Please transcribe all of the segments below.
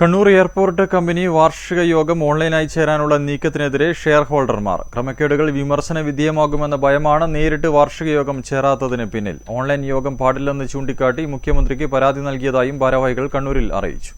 Kannur airport company വാർഷിക യോഗം ഓൺലൈനായി ചേരാനുള്ള നീക്കത്തിനെതിരെ ഷെയർ ഹോൾഡർമാർ ക്രമക്കേടുകൾ വിമർശന വിധേയമാകുമെന്ന ഭയമാണ് നേരിട്ട് വാർഷിക യോഗം ചേരാത്തതിന് പിന്നിൽ. ഓൺലൈൻ യോഗം പാടില്ലെന്ന് ചൂണ്ടിക്കാട്ടി മുഖ്യമന്ത്രിക്ക് പരാതി നൽകിയതായും ഭാരവാഹികൾ കണ്ണൂരിൽ അറിയിച്ചു.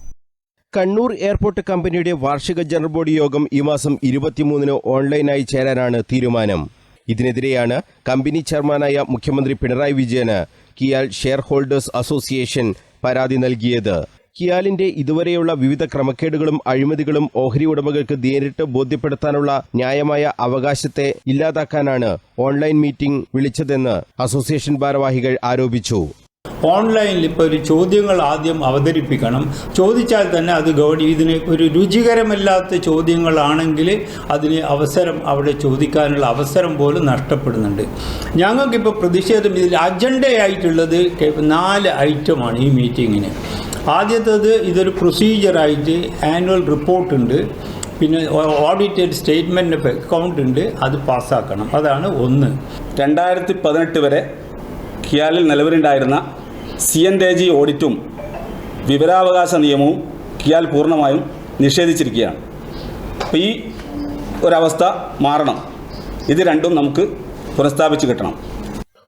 കണ്ണൂർ എയർപോർട്ട് കമ്പനിയുടെ വാർഷിക ജനറൽ ബോഡി യോഗം ഈ മാസം ഇരുപത്തിമൂന്നിന് ഓൺലൈനായി ചേരാനാണ് തീരുമാനം. ഇതിനെതിരെയാണ് കമ്പനി ചെയർമാനായ മുഖ്യമന്ത്രി പിണറായി വിജയന് കിയാൽ ഷെയർ ഹോൾഡേഴ്സ് അസോസിയേഷൻ പരാതി നൽകിയത്. കിയാലിന്റെ ഇതുവരെയുള്ള വിവിധ ക്രമക്കേടുകളും അഴിമതികളും ഓഹരി ഉടമകൾക്ക് നേരിട്ട് ബോധ്യപ്പെടുത്താനുള്ള ന്യായമായ അവകാശത്തെ ഇല്ലാതാക്കാനാണ് ഓൺലൈൻ മീറ്റിംഗ് വിളിച്ചതെന്ന് അസോസിയേഷൻ ഭാരവാഹികൾ ആരോപിച്ചു. ഓൺലൈനിൽ ഇപ്പോൾ ഒരു ചോദ്യങ്ങൾ ആദ്യം അവതരിപ്പിക്കണം. ചോദിച്ചാൽ തന്നെ അത് ഗവൺമെന്റ് ഇതിന് ഒരു രുചികരമല്ലാത്ത ചോദ്യങ്ങളാണെങ്കിൽ അതിന് അവസരം അവിടെ ചോദിക്കാനുള്ള അവസരം പോലും നഷ്ടപ്പെടുന്നുണ്ട്. ഞങ്ങൾക്കിപ്പോൾ പ്രതിഷേധം ഇതിൽ അജണ്ടയായിട്ടുള്ളത് നാല് ഐറ്റമാണ് ഈ മീറ്റിങ്ങിന് ആദ്യത്തേത് ഇതൊരു പ്രൊസീജിയറായിട്ട് ആനുവൽ റിപ്പോർട്ടുണ്ട് പിന്നെ ഓഡിറ്റഡ് സ്റ്റേറ്റ്മെന്റ് ഓഫ് അക്കൗണ്ട് ഉണ്ട്. അത് പാസ്സാക്കണം അതാണ് ഒന്ന്. രണ്ടായിരത്തി പതിനെട്ട് വരെ കിയാലിൽ നിലവിലുണ്ടായിരുന്ന സി എൻ ഡേ ജി ഓഡിറ്റും വിവരാവകാശ നിയമവും കിയാൽ പൂർണമായും നിഷേധിച്ചിരിക്കുകയാണ്. അപ്പോൾ ഈ ഒരവസ്ഥ മാറണം. ഇത് രണ്ടും നമുക്ക് പുനഃസ്ഥാപിച്ച് കിട്ടണം.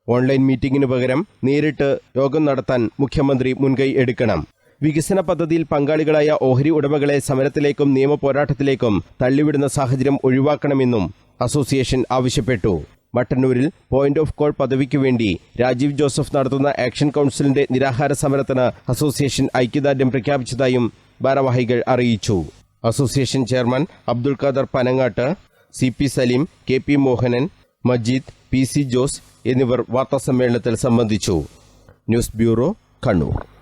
ഓൺലൈൻ മീറ്റിംഗിന് പകരം നേരിട്ട് യോഗം നടത്താൻ മുഖ്യമന്ത്രി മുൻകൈ എടുക്കണം. വികസന പദ്ധതിയിൽ പങ്കാളികളായ ഓഹരി ഉടമകളെ സമരത്തിലേക്കും നിയമപോരാട്ടത്തിലേക്കും തള്ളിവിടുന്ന സാഹചര്യം ഒഴിവാക്കണമെന്നും അസോസിയേഷൻ ആവശ്യപ്പെട്ടു. മട്ടന്നൂരിൽ പോയിന്റ് ഓഫ് കോൾ പദവിക്ക് വേണ്ടി രാജീവ് ജോസഫ് നടത്തുന്ന ആക്ഷൻ കൗൺസിലിന്റെ നിരാഹാര സമരത്തിന് അസോസിയേഷൻ ഐക്യദാർഢ്യം പ്രഖ്യാപിച്ചതായും ഭാരവാഹികൾ അറിയിച്ചു. Association chairman Abdul Khader Panangattu C P Saleem K P Mohanan Majeed P C Jose എന്നിവർ വാർത്താസമ്മേളനത്തിൽ സംബന്ധിച്ചു. News bureau Kannur.